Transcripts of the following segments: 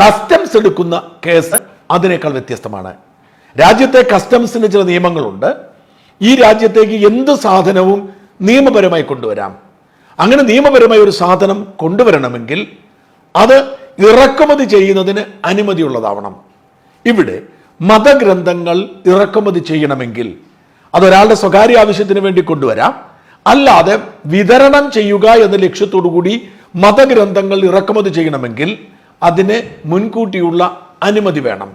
Customs എടുക്കുന്ന case അതിനേക്കാൾ വ്യത്യസ്തമാണ്. രാജ്യത്തെ കസ്റ്റംസിന് ചില നിയമങ്ങളുണ്ട്. ഈ രാജ്യത്തേക്ക് എന്ത് സാധനവും നിയമപരമായി കൊണ്ടുവരാം. അങ്ങനെ നിയമപരമായി ഒരു സാധനം കൊണ്ടുവരണമെങ്കിൽ അത് ഇറക്കുമതി ചെയ്യുന്നതിന് അനുമതിയുള്ളതാവണം. ഇവിടെ മതഗ്രന്ഥങ്ങൾ ഇറക്കുമതി ചെയ്യണമെങ്കിൽ അതൊരാളുടെ സ്വകാര്യ ആവശ്യത്തിന് വേണ്ടി കൊണ്ടുവരാം. അല്ലാതെ വിതരണം ചെയ്യുക എന്ന ലക്ഷ്യത്തോടു കൂടി മതഗ്രന്ഥങ്ങൾ ഇറക്കുമതി ചെയ്യണമെങ്കിൽ അതിന് മുൻകൂട്ടിയുള്ള അനുമതി വേണം.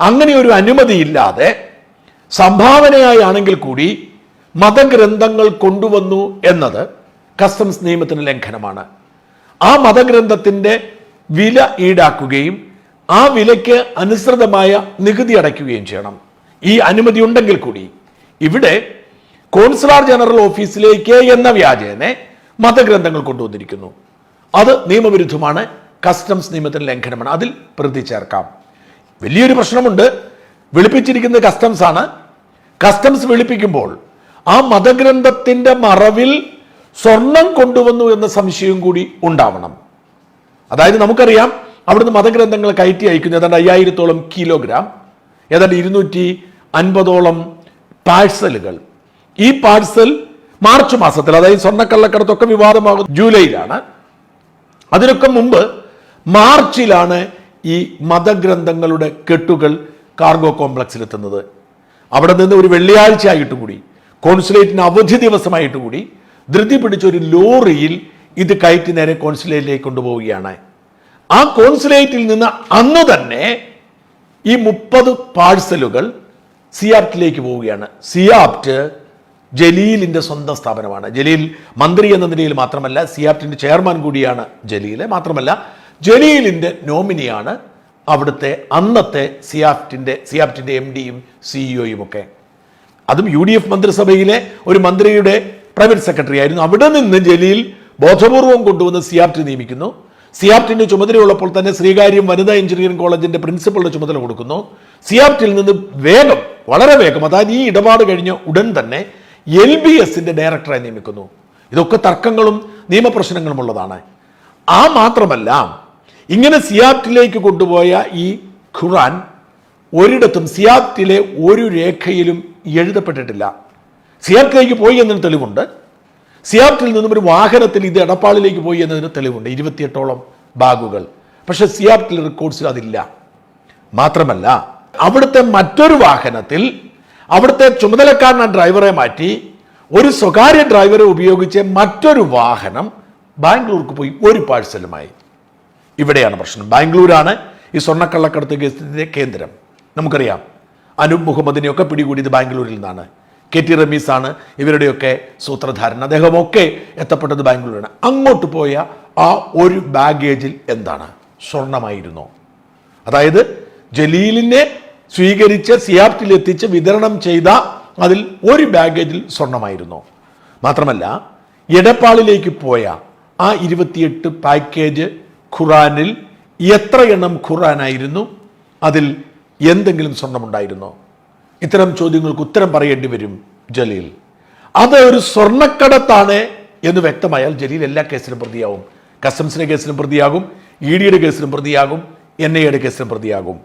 അങ്ങനെ ഒരു അനുമതിയില്ലാതെ സംഭാവനയായി ആണെങ്കിൽ കൂടി മതഗ്രന്ഥങ്ങൾ കൊണ്ടുവന്നു എന്നത് കസ്റ്റംസ് നിയമത്തിന് ലംഘനമാണ്. ആ മതഗ്രന്ഥത്തിന്റെ വില ഈടാക്കുകയും ആ വിലയ്ക്ക് അനുസൃതമായ നികുതി അടയ്ക്കുകയും ചെയ്യണം. ഈ അനുമതി ഉണ്ടെങ്കിൽ കൂടി ഇവിടെ കോൺസുലാർ ജനറൽ ഓഫീസിലേക്ക് എന്ന വ്യാജേനെ മതഗ്രന്ഥങ്ങൾ കൊണ്ടുവന്നിരിക്കുന്നു. അത് നിയമവിരുദ്ധമാണ്. കസ്റ്റംസ് നിയമത്തിന് ലംഘനമാണ്. അതിൽ പ്രതി ചേർക്കാം. വലിയൊരു പ്രശ്നമുണ്ട്. വിളിപ്പിച്ചിരിക്കുന്നത് കസ്റ്റംസ് ആണ്. കസ്റ്റംസ് വിളിപ്പിക്കുമ്പോൾ ആ മതഗ്രന്ഥത്തിന്റെ മറവിൽ സ്വർണം കൊണ്ടുവന്നു എന്ന സംശയവും കൂടി ഉണ്ടാവണം. അതായത് നമുക്കറിയാം അവിടുന്ന് മതഗ്രന്ഥങ്ങൾ കയറ്റി അയക്കുന്നു. ഏതാണ്ട് അയ്യായിരത്തോളം കിലോഗ്രാം ഏതാണ്ട് ഇരുന്നൂറ്റി അൻപതോളം പാഴ്സലുകൾ ഈ പാഴ്സൽ മാർച്ച് മാസത്തിൽ അതായത് സ്വർണക്കള്ളക്കടത്തൊക്കെ വിവാദമാകുന്നത് ജൂലൈയിലാണ്. അതിനൊക്കെ മുമ്പ് മാർച്ചിലാണ് ഈ മതഗ്രന്ഥങ്ങളുടെ കെട്ടുകൾ കാർഗോ കോംപ്ലക്സിൽ എത്തുന്നത് അവിടെ നിന്ന് ഒരു വെള്ളിയാഴ്ച ആയിട്ട് കൂടി കോൺസുലേറ്റിന് അവധി ദിവസമായിട്ട് കൂടി ധൃതി പിടിച്ച ഒരു ലോറിയിൽ ഇത് കയറ്റി നേരെ കോൺസുലേറ്റിലേക്ക് കൊണ്ടുപോവുകയാണ്. ആ കോൺസുലേറ്റിൽ നിന്ന് അന്ന് തന്നെ ഈ മുപ്പത് പാഴ്സലുകൾ സിയാപ്റ്റിലേക്ക് പോവുകയാണ്. സിയാപ്റ്റ് ജലീലിന്റെ സ്വന്തം സ്ഥാപനമാണ്. ജലീൽ മന്ത്രി എന്ന നിലയിൽ മാത്രമല്ല സിയാപ്റ്റിന്റെ ചെയർമാൻ കൂടിയാണ് ജലീൽ മാത്രമല്ല ജലീലിന്റെ നോമിനിയാണ് അവിടുത്തെ അന്നത്തെ സിയാഫ്റ്റിന്റെ സിയാഫ്റ്റിന്റെ എം ഡിയും സിഇഒയും ഒക്കെ. അതും യു ഡി എഫ് മന്ത്രിസഭയിലെ ഒരു മന്ത്രിയുടെ പ്രൈവറ്റ് സെക്രട്ടറി ആയിരുന്നു. അവിടെ നിന്ന് ജലീൽ ബോധപൂർവം കൊണ്ടുവന്ന് സിയാപ്റ്റ് നിയമിക്കുന്നു. സിയാപ്റ്റിന്റെ ചുമതലയുള്ളപ്പോൾ തന്നെ ശ്രീകാര്യം വനിതാ എഞ്ചിനീയറിംഗ് കോളേജിന്റെ പ്രിൻസിപ്പളുടെ ചുമതല കൊടുക്കുന്നു. സിയാപ്റ്റിൽ നിന്ന് വേഗം വളരെ വേഗം അതായത് ഈ ഇടപാട് കഴിഞ്ഞ ഉടൻ തന്നെ എൽ ബി എസിന്റെ ഡയറക്ടറെ നിയമിക്കുന്നു. ഇതൊക്കെ തർക്കങ്ങളും നിയമപ്രശ്നങ്ങളും ഉള്ളതാണ് ആ മാത്രമല്ല ഇങ്ങനെ സിയാറ്റിലേക്ക് കൊണ്ടുപോയ ഈ ഖുറാൻ ഒരിടത്തും സിയാത്തിലെ ഒരു രേഖയിലും എഴുതപ്പെട്ടിട്ടില്ല. സിയാറ്റിലേക്ക് പോയി എന്നതിന് തെളിവുണ്ട്. സിയാറ്റിൽ നിന്നും ഒരു വാഹനത്തിൽ ഇത് എടപ്പാളിലേക്ക് പോയി എന്നതിന് തെളിവുണ്ട്. ഇരുപത്തിയെട്ടോളം ബാഗുകൾ. പക്ഷെ സിയാറ്റിൽ റെക്കോർഡ്സിൽ അതില്ല. മാത്രമല്ല അവിടുത്തെ മറ്റൊരു വാഹനത്തിൽ അവിടുത്തെ ചുമതലക്കാരൻ ഡ്രൈവറെ മാറ്റി ഒരു സ്വകാര്യ ഡ്രൈവറെ ഉപയോഗിച്ച് മറ്റൊരു വാഹനം ബാംഗ്ലൂർക്ക് പോയി ഒരു പാഴ്സലുമായി ഇവിടെയാണ് പ്രശ്നം. ബാംഗ്ലൂരാണ് ഈ സ്വർണക്കള്ളക്കടത്ത് കേസിന്റെ കേന്ദ്രം. നമുക്കറിയാം അനൂപ് മുഹമ്മദിനെയൊക്കെ പിടികൂടിയത് ബാംഗ്ലൂരിൽ നിന്നാണ്. കെ ടി റമീസാണ് ഇവരുടെയൊക്കെ സൂത്രധാരൻ. അദ്ദേഹമൊക്കെ എത്തപ്പെട്ടത് ബാംഗ്ലൂരാണ്. അങ്ങോട്ട് പോയ ആ ഒരു ബാഗേജിൽ എന്താണ്? സ്വർണമായിരുന്നു. അതായത് ജലീലിനെ സ്വീകരിച്ച് സിയാപ്റ്റിൽ എത്തിച്ച് വിതരണം ചെയ്ത അതിൽ ഒരു ബാഗേജിൽ സ്വർണമായിരുന്നു. മാത്രമല്ല എടപ്പാളിലേക്ക് പോയ ആ ഇരുപത്തിയെട്ട് പാക്കേജ് ഖുറാനിൽ എത്ര എണ്ണം ഖുറാനായിരുന്നു? അതിൽ എന്തെങ്കിലും സ്വർണമുണ്ടായിരുന്നോ? ഇത്തരം ചോദ്യങ്ങൾക്ക് ഉത്തരം പറയേണ്ടി വരും ജലീൽ. അത് ഒരു സ്വർണക്കടത്താണ് എന്ന് വ്യക്തമായാൽ ജലീൽ എല്ലാ കേസിലും പ്രതിയാവും. കസ്റ്റംസിന്റെ കേസിലും പ്രതിയാകും ഇ ഡിയുടെ കേസിലും പ്രതിയാകും എൻ ഐയുടെ കേസിലും പ്രതിയാകും.